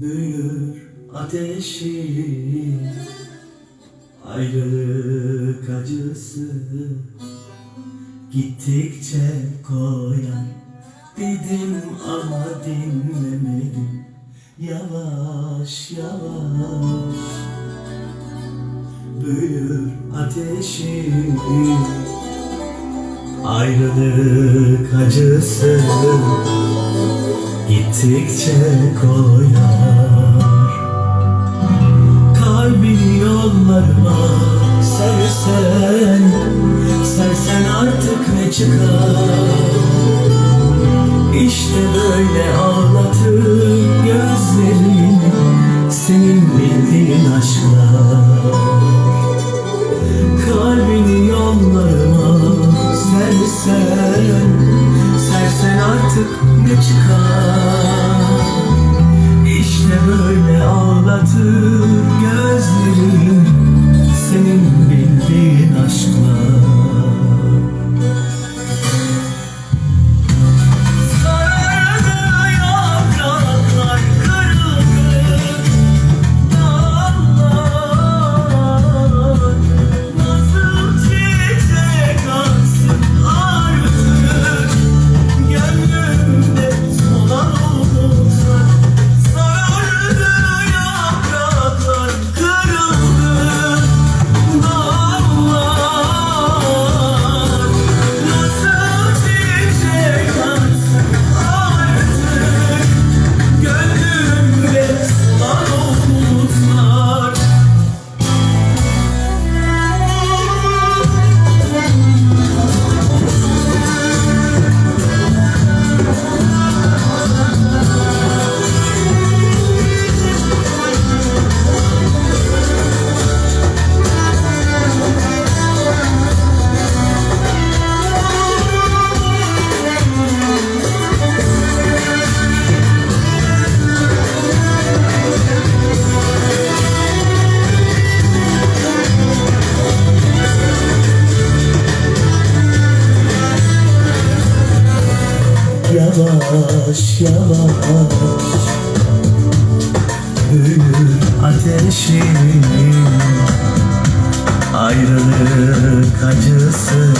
Büyür ateşi Ayrılık acısı. Gittikçe koyar Dedim ama dinlemedim. Yavaş yavaş. Büyür ateşi Ayrılık acısı Gittikçe koyar. Kalbini yollarıma sersen Sersen artık ne çıkar? İşte böyle ağlatır gözlerini Senin bildiğin aşklar artık ne çıkar? İşte böyle ağlatır gözlerim Yavaş yavaş. Büyür ateşin Ayrılık acısı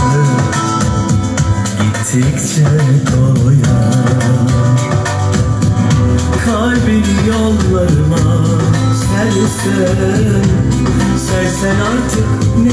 Gittikçe doyar. Kalbini yollarıma sersen Sersen artık ne